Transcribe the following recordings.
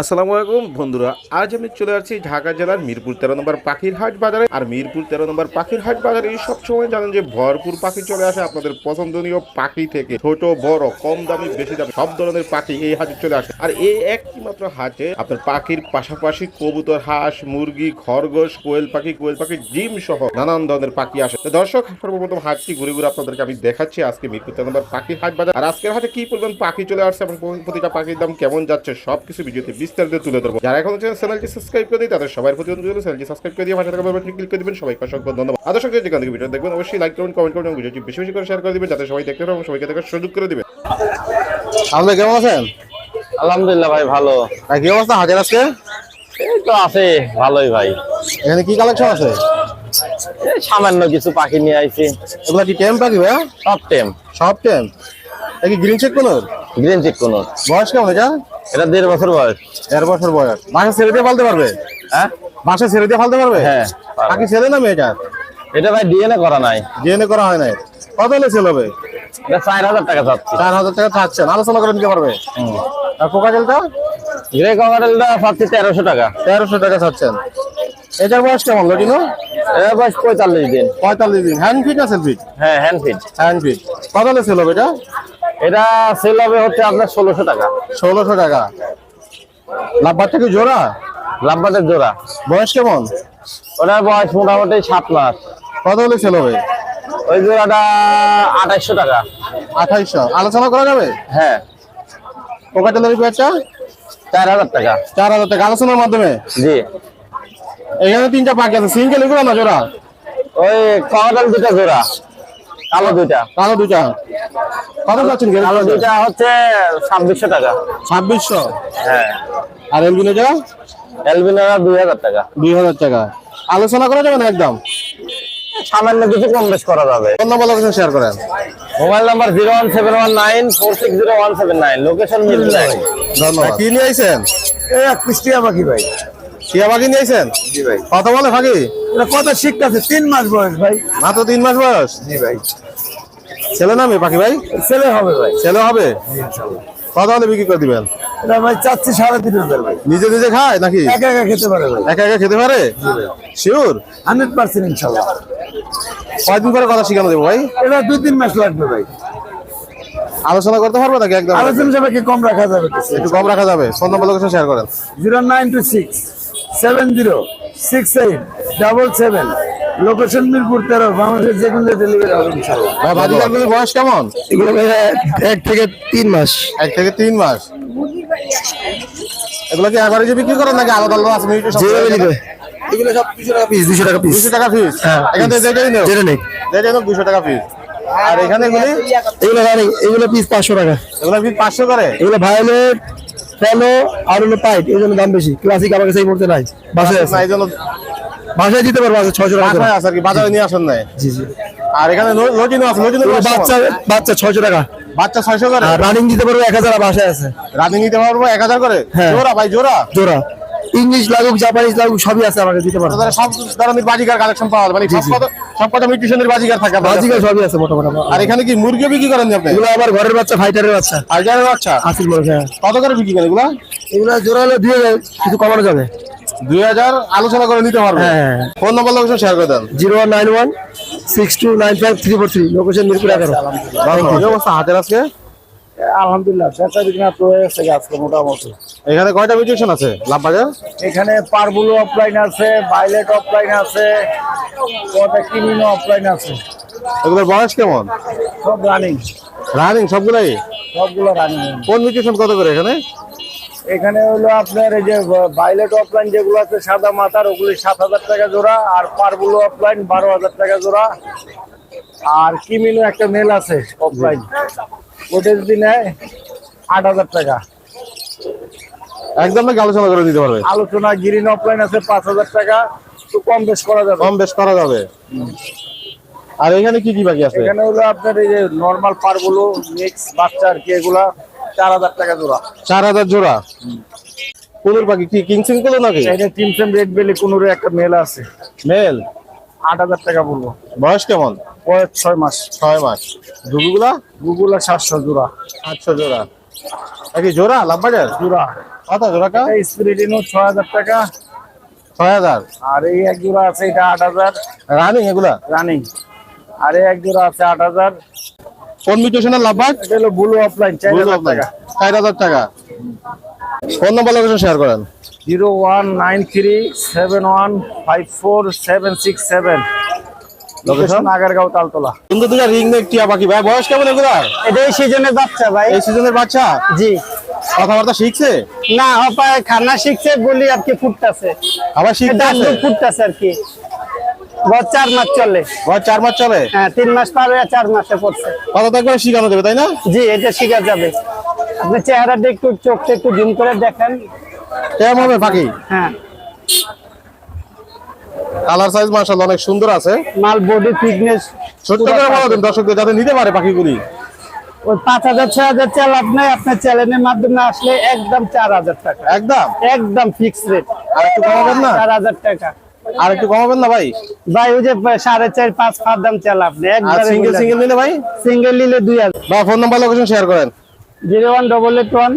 আসসালামু আলাইকুম, বন্ধুরা। আজ আমি চলে আসছি ঢাকা জেলার মিরপুর তেরো নম্বর পাখির হাট বাজারে। আর মিরপুর তেরো নম্বর পাখির হাট বাজারে সবসময় জানেন যে ভরপুর পাখি চলে আসে আপনাদের পছন্দনীয় পাখি থেকে। ছোট, বড়, কম দামি, বেশি দামি, সব ধরনের পাখি এই হাটে চলে আসে। আর এই একটি মাত্র হাটে আপনার পাখির পাশাপাশি কবুতর, হাঁস, মুরগি, খরগোশ, কোয়েল পাখি কোয়েল পাখি, ডিম সহ নানান ধরনের পাখি আসে। তো দর্শক, সর্বপ্রথম হাটটি ঘুরে ঘুরে আপনাদেরকে আমি দেখাচ্ছি আজকে মিরপুর তেরো নম্বর পাখির হাট বাজার। আর আজকের হাটে কি পরিমাণ পাখি চলে আসছে এবং প্রতিটা পাখির দাম কেমন যাচ্ছে, সবকিছু ভিডিওতে বিস্তারিত তুলে ধরবো। যারা এখনও চ্যানেলটি সাবস্ক্রাইব করে দিই তাদের সবার প্রতি অনুরোধ চ্যানেলটি সাবস্ক্রাইব করে দিয়ে পাশে থাকা বেল ক্লিক করে দিবেন। সবাইকে অসংখ্য ধন্যবাদ। আর দর্শক যেখান থেকে ভিডিও দেখবেন অবশ্যই লাইক করবেন কমেন্ট করবেন এবং ভিডিওটি বেশি বেশি করে শেয়ার করে দিবেন যাতে সবাই দেখতে পারে এবং সবাইকে দেখার সুযোগ করে দিবেন আপনি কেমন আছেন? আলহামদুলিল্লাহ ভাই ভালো। ভাই কি অবস্থা? হাজার আজকে? এই তো আছে ভালোই ভাই। এখানে কি কালেকশন আছে? এই সামান্য কিছু পাখি নিয়ে আইছি। এগুলা কি টেম পাখি ভাইয়া? সব টেম। সব টেম। কি গ্রিন চেক কোন গ্রিন চেক কোন বয়স কেমন এটা এটা দেড় বছর বয়স। দেড় বছর বয়স। বাসা ছেড়ে দিয়ে ফালতে পারবে? হ্যাঁ? বাসা ছেড়ে দিয়ে ফালতে পারবে? হ্যাঁ, ছেলে না মেয়েটা? এটা ভাই ডিএনএ করা নাই। ডিএনএ করা হয় নাই। কত হলে হবে? এটা চার হাজার টাকা চাচ্ছি। চার হাজার টাকা আলোচনা করে নিতে পারবে? আর পোকা জলটা গ্রে চাচ্ছি তেরোশো টাকা। তেরোশো টাকা চাচ্ছেন। এটার বয়স কেমন লটিনো? এটা বয়স পঁয়তাল্লিশ দিন। পঁয়তাল্লিশ দিন। হ্যান্ড ফিট আছে ফিট হ্যাঁ হ্যান্ড ফিট হ্যান্ড ফিট কত হলে হবে এটা? এটা সেল হবে হচ্ছে আপনার ষোলোশো টাকা। ষোলোশো টাকা। লাভবারটা কি জোড়া? লাভবাটের জোড়া। বয়স কেমন? ওটার বয়স মোটামুটি সাত মাস। কত হলে সেল হবে? ওই জোড়াটা আঠাইশশো টাকা। আঠাইশশো। আলোচনা করা যাবে? হ্যাঁ। পোকাটেলের পেয়ারটা চার হাজার টাকা। চার হাজার টাকা। আলোচনার মাধ্যমে? জি। এখানে তিনটা পাখি আছে। সিঙ্গেল এগুলো না জোড়া? ওই কভারেল দুটা জোড়া। কালো দুইটা। কালো দুটা কত কালো দুইটা হচ্ছে ছাব্বিশশো টাকা। ছাব্বিশশো? হ্যাঁ। আর এলবিনোটা এলবিনারা দুই হাজার টাকা। দুই হাজার টাকা। আলোচনা করা যাবে না একদম? সামান্য কিছু কম বেশ করা যাবে। নম্বর লোকেশন শেয়ার করেন। Mobile number zero one seven one nine four six zero one seven nine. Location Mirpur ধন্যবাদ। কি নিয়ে আইছেন? কুষ্টিয়া পাখি ভাই। টিয়া পাখি নিয়ে আইছেন জি ভাই। কত বলে পাখি এটা কত শিখতেছে তিন মাস বয়স ভাই। মাত্র তিন মাস বয়স? জি ভাই। ছেলে না মেয়ে পাখি ভাই? ছেলে হবে ভাই। ছেলে হবে? কত হলে বিক্রি করে দিবেন। এটা ভাই চাচ্ছি সাড়ে তিন হাজার ভাই। নিজে নিজে খায় নাকি? একা একা খেতে পারে ভাই। একা একা খেতে পারে? শিওর হান্ড্রেড পার্সেন্ট ইনশাল্লাহ। কয়দিন পরে কথা শিখানো দেবো ভাই? এটা দুই তিন মাস লাগবে ভাই। আলোচনা করতে পারবে নাকি একদম? আলোচনা সাপেক্ষে কম রাখা যাবে একটু কম রাখা যাবে। ফোন নম্বর লোকেশন শেয়ার করেন। Zero nine two six. Seven zero six eight double seven. Location Mirpur তেরো বাংলাদেশের যে কোনো ডেলিভারি হবে ভাই বয়স কেমন? এগুলো এক থেকে তিন মাস। এক থেকে তিন মাস। এগুলো কি এভারেজে বিক্রি করেন নাকি আলাদা আলাদা আছে? এগুলো সব দুশো টাকা পিস দুশো টাকা পিস দুশো টাকা পিস এখান থেকে যেটাই যেটা নেই। যেটাই নেও দুশো টাকা পিস আর এখানে এগুলি? এগুলো এগুলো পিস পাঁচশো টাকা। এগুলো পিস পাঁচশো করে? এগুলো ভায়োলেট আর হলো এই জন্য দাম বেশি। ক্লাসিক আমার কাছে এই মুহূর্তে নাই। বাসায় আছে। এই জন্য বাসায় দিতে পারব আছে ছয়শো টাকা। আছে আর কি বাজারে নিয়ে আসেন নাই। জি জি। আর এখানে লটিনো আছে লটিনো বাচ্চা বাচ্চা ছয়শো টাকা। বাচ্চা ছয়শো করে? রানিং দিতে পারব এক হাজার বাসায় আছে। রানিং দিতে পারব এক হাজার করে? হ্যাঁ। জোড়া ভাই জোড়া। জোড়া। ইংলিশ লাগুক জাপানিজ লাগুক সবই আছে আমাকে দিতে পারব। সব ধরনের বাজিকার কালেকশন পাওয়া মানে সব কত মিউটিশনের বাজিকার থাকে বাজিকার সবই আছে মোটামুটি আর এখানে কি মুরগিও বিক্রি করেন আপনি? এগুলো আবার ঘরের বাচ্চা ফাইটারের বাচ্চা। হাজারের বাচ্চা? আসিল মনে কত করে বিক্রি করেন এগুলা? এগুলো জোড়া হলে দুই হাজার কিছু কমানো যাবে। দুই হাজার আলোচনা করে নিতে পারবে। হ্যাঁ। ফোন নম্বর লোকেশন শেয়ার করে দেন। Zero one nine one six two nine five three four three location Mirpur এগারো। হাতের আজকে? আলহামদুলিল্লাহ ব্যবসা বিক্রি তো হয়ে গেছে আজকে মোটামুটি। এখানে কয়টা মিউটেশন আছে লাভ বাজার এখানে পারবুলো অফলাইন আছে ভাইলেট অফলাইন আছে কটা কিমিনো অফলাইন আছে। এগুলোর বয়স কেমন? সব রানিং রানিং সবগুলাই? সবগুলো রানিং কোন মিউটেশন কত করে এখানে? এখানে হলো আপনার এই যে ভাইলেট অফলাইন যেগুলো আছে সাদা মাথার ওগুলি সাত হাজার টাকা জোড়া আর পারবুলো অফলাইন বারো হাজার টাকা জোড়া। আর কিমিনো একটা মেল আছে অফলাইন ওটা যদি নেয় আট হাজার টাকা। একদম নাকি আলোচনা করে দিতে পারবে? আলোচনা গ্রিন অফলাইন আছে পাঁচ হাজার টাকা। একটু কম বেশ করা যাবে। কম বেশ করা যাবে। আর এখানে কি কি বাকি আছে? এখানে হলো আপনার এই যে নর্মাল পারগুলো মিক্স বাচ্চা আর কি এগুলা চার হাজার টাকা জোড়া। চার হাজার জোড়া? কুনুর পাখি কি কিংসিং কুলো নাকি? এটা টিমসেম রেড বেলি কোনোর একটা মেল আছে। মেল? আট হাজার টাকা বলব। বয়স কেমন? বয়স ছয় মাস। ছয় মাস। দুগুলা গুগুলা সাতশো জোড়া। আটশো জোড়া। নাকি জোড়া লাভ বাজার জোড়া কত জোড়াটা স্পিরিটিনো ছয় হাজার টাকা। ছয় হাজার। আর এই এক জোড়া আছে এটা আট হাজার। রানিং এগুলা? রানিং। আর এই এক জোড়া আছে আট হাজার। কোন মিউটেশনের লাভবাজ? এটা হলো ব্লু অফলাইন চার হাজার টাকা। চার হাজার টাকা। ফোন নম্বর লোকেশন শেয়ার করেন। Zero one nine three seven one five four seven six seven. Location Taltala. সুন্দর দুটা রিং নেক টিয়া পাখি ভাই বয়স কেমন এগুলা? এটা এই সিজনের বাচ্চা ভাই। এই সিজনের বাচ্চা? জি। কথাবার্তা শিখছে? না হপায় খানা শিখছে বলি আর কি ফুটতেছে। আবার ফুটতেছে আর কি। চার মাস চলে। বয়স চার মাস চলে? হ্যাঁ তিন মাস চার মাসে পড়ছে। শিখানো দেবে তাই না? জি এটা শিখা যাবে। আপনি চেহারাটা একটু চোখটা একটু জুম করে দেখেন। কেমন হবে পাখি হ্যাঁ। কালার সাইজ অনেক সুন্দর আছে। মাল বডি ফিটনেস ছোট্ট করে বলো দিন দর্শকদের যাতে নিতে পারে পাখিগুলি। ওই পাঁচ হাজার ছয় হাজার চাল আপনি আপনার চ্যানেলের মাধ্যমে আসলে একদম চার হাজার টাকা। একদম? একদম ফিক্স রেট আর একটু কমাবেন না? চার হাজার টাকা। আর একটু কমাবেন না ভাই? ভাই ওই যে সাড়ে চার পাঁচ পাঁচ দাম চাল আপনি একবার সিঙ্গেল সিঙ্গেল নিলে ভাই? সিঙ্গেল নিলে দুই হাজার। বা ফোন নাম্বার লোকেশন শেয়ার করেন। Zero one double eight one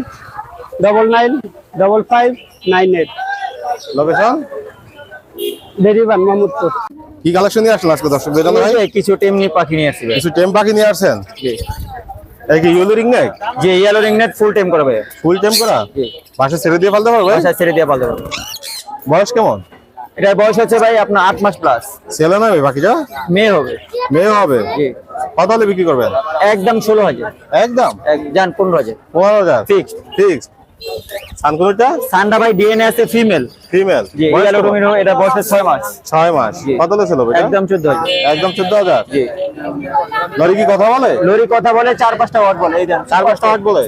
double nine double five nine eight location? ডেরিভান Mamudpur কি কালেকশন নিয়ে আসলেন আজকে দর্শকদের জন্য ভাই? কিছু টেমনি পাখি নিয়ে আসছি কিছু টেম পাখি নিয়ে আসছেন? এই কি ইয়েলো রিং নেক যে ইয়েলো রিং নেট ফুল টেম করবে ফুল টেম করা? পাশে ছেড়ে দিয়ে ফেলতে পারবে বাসা ছেড়ে দিয়ে পালতে পারবে। বয়স কেমন? এটা বয়স হচ্ছে ভাই আপনার আট মাস প্লাস ছেলে না ভাই বাকিটা? মেয়ে হবে। মেয়ে হবে? জি। কত হলে বিক্রি করবেন? একদম ষোলো হাজার। একদম? এক যান পনেরো হাজার। পনেরো হাজার. ফিক্স সানকুনুরটা? সান্ডা ভাই ডিএনএ আছে ফিমেল। ফিমেল। জি ইয়েলো ডোমিনো এটা বয়স হচ্ছে ছয় মাস। ছয় মাস। কত ছিল একদম জি। লরি কি কথা বলে? লরি কথা বলে চার পাঁচটা ওয়াট বলে এই দেন। চার পাঁচটা আট বলে?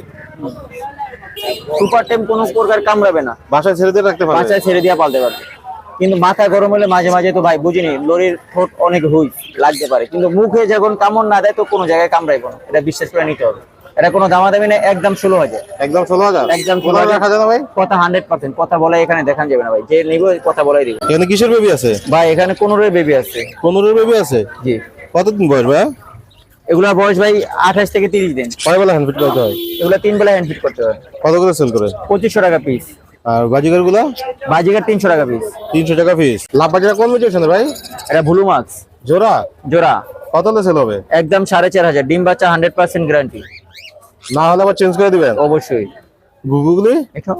সুপার টেম কোনো প্রকার কামড়াবে না। বাসায় ছেড়ে দিয়ে রাখতে পারবে? বাচ্চায় ছেড়ে দিয়ে পালতে পারবে। কিন্তু মাথা গরম হলে মাঝে মাঝে তো ভাই বুঝিনি লরির ঠোঁট অনেক হুই লাগতে পারে। কিন্তু মুখে যখন কামড় না দেয় তো কোনো জায়গায় কামড়াইবো না। এটা বিশ্বাস করে নিতে হবে। এটা কোনো দামাদামি নেই একদম ষোলো হাজার। একদম ষোলো হাজার? একদম ষোলো হাজার ভাই? কথা হান্ড্রেড পার্সেন্ট কথা বলে এখানে দেখান যাবে না ভাই। যে নিব কথা বলাই দিব। এখানে কিসের বেবি আছে? ভাই এখানে পনেরোই বেবি আছে। পনেরোর বেবি আছে? জি। কতদিন বয়স ভাই এগুলার বয়স ভাই আঠাশ থেকে তিরিশ দিন। কয় বেলা হ্যান্ড ফিট করতে হয়? এগুলা তিন বেলা হ্যান্ড ফিট করতে হয়। কত করে সেল করে? পঁচিশশো টাকা পিস আর বাজিগারগুলা বাজিকার তিনশো টাকা পিস তিনশো টাকা পিস লাভ বাজার কোন মিউটেশন ভাই? এটা ভুলু মাছ। জোড়া? জোড়া। কত সেল হবে? একদম সাড়ে চার হাজার। ডিম বাচ্চা হান্ড্রেড পার্সেন্ট গ্যারান্টি না হলে আবার চেঞ্জ করে দিবেন? অবশ্যই। গুগুগুলি এটা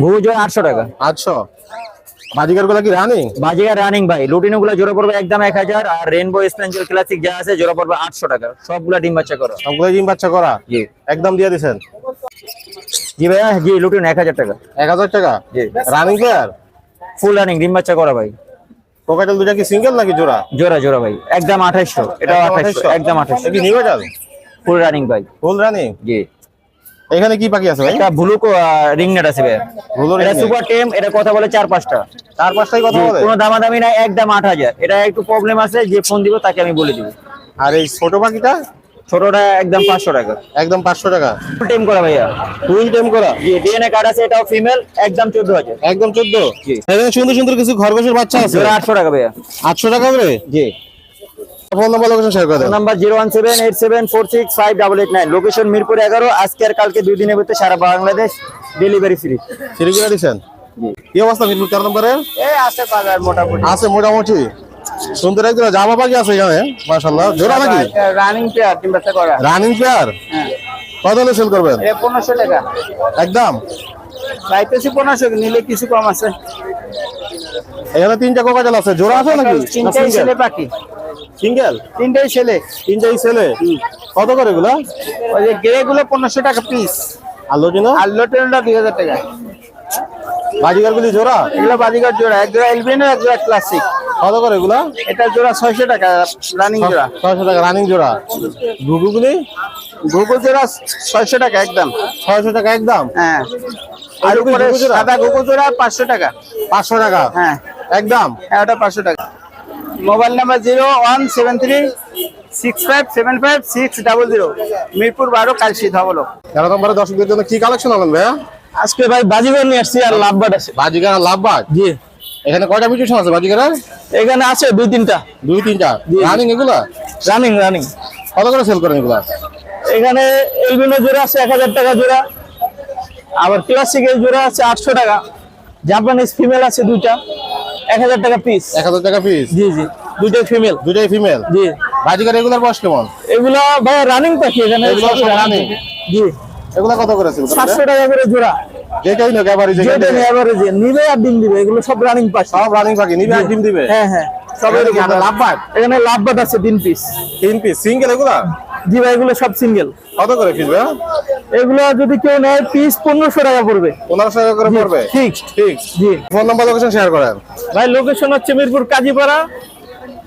ঘুঘু জোড়া আটশো টাকা। আটশো। বাজিগারগুলা কি রানিং বাজিকার রানিং ভাই। লুটিনো গুলো জোড়া পড়বে একদম এক হাজার। আর রেনবো স্পেঞ্জেল ক্লাসিক যা আছে জোড়া পড়বে আটশো টাকা। সবগুলা ডিম বাচ্চা করো। সবগুলো ডিম বাচ্চা করা? একদম দিয়ে দিছেন। জি ভাইয়া জি লুটিনো এক হাজার টাকা। এক হাজার টাকা? জি। রানিং প্লেয়ার ফুল রানিং ডিম বাচ্চা করা ভাই। কোকাটেল দুটা কি সিঙ্গেল নাকি জোড়া? জোড়া জোড়া ভাই। একদম আঠাইশশো। এটাও আঠাইশশো একদম আঠাইশশো। এটা কি নিউটাল ফুল রানিং ভাই। ফুল রানিং জি। এখানে কি পাখি আছে ভাই? এটা ব্লু রিং নেট আছে ভাই। Blue এটা সুপার টেম এটা কথা বলে চার পাঁচটা। চার পাঁচটাই কথা বলে? কোনো দামাদামি নাই একদম আট হাজার। এটা একটু প্রবলেম আছে যে ফোন দিব তাকে আমি বলে দিব। আর এই ছোট পাখিটা? ছোটটা একদম পাঁচশো টাকা। একদম পাঁচশো টাকা। ফুল টেম করা ভাইয়া। ফুল টেম করা। জি ডিএনএ কার্ড আছে এটাও ফিমেল একদম চোদ্দ হাজার। একদম চোদ্দ। জি। এখানে সুন্দর সুন্দর কিছু খরগোশের বাচ্চা আছে। জোড়া আটশো টাকা ভাইয়া। আটশো টাকা করে? জি। ফোন নাম্বার লোকেশন শেয়ার করে number zero one seven eight seven four six five double eight nine. Location Mirpur এগারো আজকে আর কালকে দুই দিনের ভিতরে সারা বাংলাদেশ ডেলিভারি ফ্রি সিরিগুলা দিচ্ছেন কি অবস্থা মিরপুর? চার নম্বরে এই আছে বাজার মোটামুটি। আছে মোটামুটি। সুন্দর একজন জামা পাখি আছে এখানে মাশাল্লাহ জোড়া নাকি? রানিং পেয়ার বাচ্চা করা। রানিং পেয়ার হ্যাঁ। কত হলে সেল করবেন? পনেরোশো টাকা। একদম? চাইতেছি পনেরোশো নিলে কিছু কম আছে। এখানে তিনটা কোকাটেল আছে। জোড়া আছে নাকি? তিনটাই ছেলে পাখি। সিঙ্গেল তিনটাই ছেলে। তিনটাই ছেলে? কত করে এগুলা? ওই যে গ্রে গুলো পনেরোশো টাকা পিস আর লোটেনটা দুই হাজার টাকা। বাজিগার গুলি জোড়া? এগুলো বাজিকার জোড়া। এক জোড়া এলবিনো এক জোড়া ক্লাসিক কত করে এগুলা? এটা জোড়া ছয়শো টাকা রানিং জোড়া। ছয়শো টাকা রানিং জোড়া। ঘুঘুগুলি? গুগল জোড়া ছয়শো টাকা একদম। ছয়শো টাকা একদম? হ্যাঁ। আর উপরে জোড়া? সাদা গুগল জোড়া পাঁচশো টাকা। পাঁচশো টাকা? হ্যাঁ। একদম? হ্যাঁ ওটা পাঁচশো টাকা। Mobile number zero one seven three six five seven five six double zero. Mirpur বারো কালশি ধবলো। তেরো নম্বরে দর্শকদের জন্য কি কালেকশন হলেন ভাইয়া? আজকে ভাই বাজিগর নিয়ে আসছি আর লাভবাট আছে। বাজিগার আর লাভ জি। এখানে কয়টা মিউটেশন আছে বাজিগারের এখানে আছে দুই তিনটা। দুই তিনটা? রানিং এগুলো? রানিং রানিং কত করে সেল করেন এগুলো? এখানে এইগুলো জোড়া আছে এক হাজার টাকা জোড়া। আবার ক্লাসিকের জোড়া আছে আটশো টাকা। জাপানিজ ফিমেল আছে দুইটা। এক হাজার টাকা পিস এক হাজার টাকা পিস জি জি। দুইটাই ফিমেল দুটাই ফিমেল জি। বাজিকার এগুলার বয়স কেমন? এগুলো ভাই রানিং পাখি এখানে running? জি। এগুলা কত করেছিল সাতশো টাকা করে জোড়া। যেটাই নোক এবারে যেটা নিয়ে average এ নিবে আর ডিম দিবে এগুলো সব রানিং পাখি। সব রানিং পাখি নিবে আর ডিম দিবে? হ্যাঁ হ্যাঁ। সব এখানে এখানে লাভবাট আছে তিন পিস তিন পিস সিঙ্গেল এগুলা? জি ভাই এগুলো সব সিঙ্গেল কত করে পিস ভাই এগুলো যদি কেউ নেয় পিস পনেরোশো টাকা পড়বে। পনেরোশো টাকা করে পড়বে? ফিক্সড ঠিক জি। ফোন নাম্বার লোকেশন শেয়ার করেন। ভাই লোকেশন হচ্ছে মিরপুর কাজীপাড়া।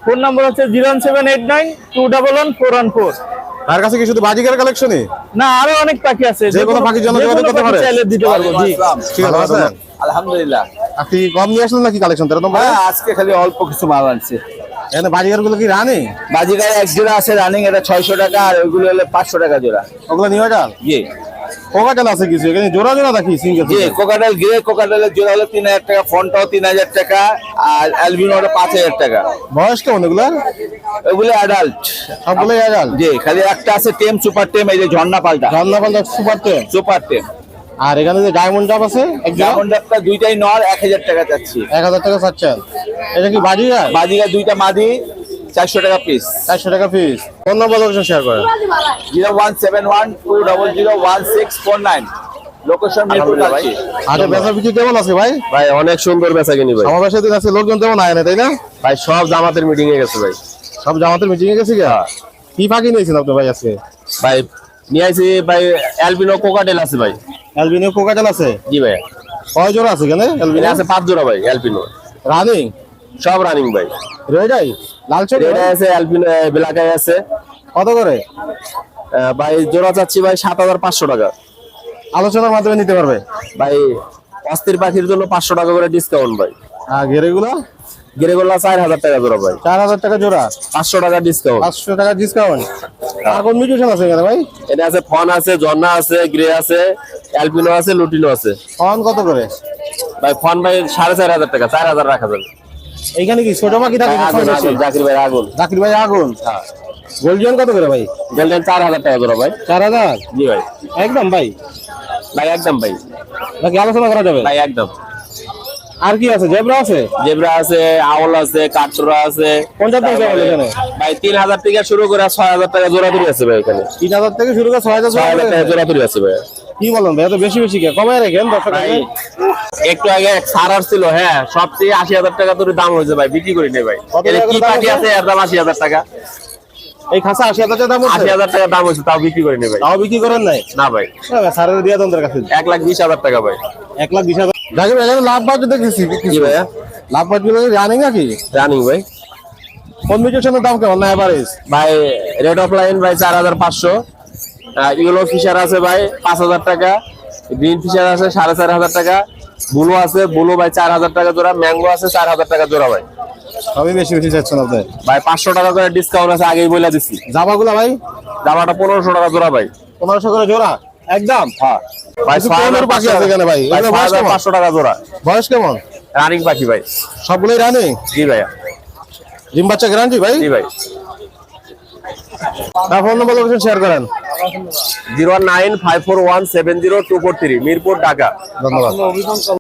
ফোন নাম্বার হচ্ছে zero seven eight nine two double one four one four তার কাছে কি শুধু বাজিকার কালেকশনই না আরও অনেক পাখি আছে। যে কোনো পাখির জন্য যোগাযোগ করতে পারে? চাইলে দিতে পারব জি। ঠিক আছে আলহামদুলিল্লাহ। আপনি কম নিয়ে আসলেন নাকি কালেকশন তেরো তোমরা? হ্যাঁ আজকে খালি অল্প কিছু মাল আনছে। এখানে বাজিকারগুলো কি রানি? বাজিকার এক জোড়া আছে রানিং এটা ছয়শো টাকা আর ওইগুলো হলে পাঁচশো টাকা জোড়া। ওগুলো নিয়ে যান জি। কোকাটেল আছে কিছু? এখানে জোড়া জোড়া দেখি সিঙ্গেল জি কোকাটেল গ্রে কোকাটেলের জোড়া হলো তিন হাজার টাকা ফোনটাও তিন হাজার টাকা আর অ্যালবিনো হলো পাঁচ হাজার টাকা। বয়স কেমন এগুলো? ওগুলো অ্যাডাল্ট সবগুলোই আজাল জি খালি একটা আছে টেম সুপার টেম এই যে ঝর্ণা পাল্টা। রান্না পাল্টা সুপার টেন সুপার টেম। আর এখানে যে ডায়মন্ড ডাব আছে ডায়মন্ড ডাবটা দুইটাই নর এক হাজার টাকা চাচ্ছি। এক হাজার টাকা চাচ্ছেন। এটা কি বাজিকার বাজিকা দুইটা মাদি চারশো টাকা পিস চারশো টাকা পিস ফোন নম্বর লোকেশন শেয়ার করেন? Zero one seven one two double zero one six four nine. Location ভাই। আরে বেচা বিক্রি কেমন আছে ভাই? ভাই অনেক সুন্দর বেচা কিনি ভাই। সমাবেশের দিন আছে লোকজন তেমন আয় না তাই না? ভাই সব জামাতের মিটিং এ গেছে ভাই। সব জামাতের মিটিং এ গেছি গা কি ফাঁকি নিয়েছেন আপনি ভাই আজকে? ভাই নিয়ে আইছি ভাই অ্যালবিনো কোকাটেল আছে ভাই। কোকাটেল আছে? জি ভাই। কয় জোড়া আছে এখানে এখানে আছে পাঁচ জোড়া ভাই অ্যালবিনো রানিং সব রানিং ভাই রয়ে যাই লাল চোখ? আছে আছে। কত করে? ভাই জোড়া চাচ্ছি ভাই সাত হাজার পাঁচশো টাকা। আলোচনার মাধ্যমে নিতে পারবে? ভাই অস্থির পাখির জন্য পাঁচশো টাকা করে ডিসকাউন্ট ভাই। আর ঘেরেগুলো গেরেগোল্লা চার হাজার টাকা জোড়া ভাই। চার হাজার টাকা জোড়া। পাঁচশো টাকা ডিসকাউন্ট পাঁচশো টাকা ডিসকাউন্ট আর কোন মিউটেশন আছে এখানে ভাই? এটা আছে ফন আছে ঝর্ণা আছে গ্রে আছে অ্যালপিনো আছে লুটিনো আছে। ফন কত করে? ভাই ফন ভাই সাড়ে চার হাজার টাকা চার হাজার রাখা যাবে। এইখানে কি ছোট পাখি থাকে? জাকির ভাই আগুন। জাকির ভাই আগুন? গোল্ডিয়ান কত করে ভাই? গোল্ডেন চার হাজার টাকা জোড়া ভাই। চার হাজার? জি ভাই। একদম ভাই? ভাই একদম ভাই। নাকি আলোচনা করা যাবে? ভাই একদম। আর কি আছে? জেব্রা আছে? জেব্রা আছে আওল আছে কাঠচোরা আছে। পঞ্চাশ টাকা এখানে। ভাই তিন হাজার থেকে শুরু করে ছয় হাজার টাকা জোড়া ধরে আছে ভাই এখানে। তিন হাজার থেকে শুরু করে ছয় হাজার ছয় হাজার টাকা জোড়া ধরে আছে ভাই। কি বলেন ভাই এত বেশি বেশি কে? কমায় রাখেন দর্শক ভাই একটু আগে সারার ছিল হ্যাঁ সবচেয়ে আশি হাজার টাকা ধরে দাম হয়েছে ভাই বিক্রি করি নেই ভাই। এর কি পাখি আছে? এর দাম আশি হাজার টাকা। এই খাসা আশি হাজার টাকা দাম আশি হাজার টাকা দাম হয়েছে তাও বিক্রি করি নেই ভাই। তাও বিক্রি করেন নাই? না ভাই। সারের দিয়া তোমাদের কাছে। এক লাখ বিশ হাজার টাকা ভাই। এক লাখ বিশ হাজার ভাই এখানে লাভ বাজ দেখেছি জি ভাইয়া? লাভ বাজগুলো রানিং নাকি? রানিং ভাই। কোন মিউটেশনের দাম কেমন? না এভারেজ ভাই রেড অফ লাইন ভাই চার হাজার পাঁচশো। ইয়েলো ফিশার আছে ভাই পাঁচ হাজার টাকা। গ্রিন ফিশার আছে সাড়ে চার হাজার টাকা। বুলো আছে বুলো ভাই চার হাজার টাকা জোড়া। ম্যাঙ্গো আছে চার হাজার টাকা জোড়া ভাই। সবই বেশি বেশি চাচ্ছেন আপনি? ভাই পাঁচশো টাকা করে ডিসকাউন্ট আছে আগেই বলে দিছি। জামাগুলো ভাই? জামাটা পনেরোশো টাকা জোড়া ভাই। পনেরোশো করে জোড়া? একদম? হ্যাঁ। ভাই পাখি আছে এখানে ভাই। ভাই? পাঁচশো টাকা জোড়া। বয়স কেমন? রানিং পাখি ভাই। সবগুলোই রানিং জি ভাইয়া। ডিম বাচ্চা গ্যারান্টি ভাই? জি ভাই। ফোন নম্বর লোকেশন শেয়ার করেন। Zero nine five four one seven zero two four three Mirpur Dhaka. ধন্যবাদ।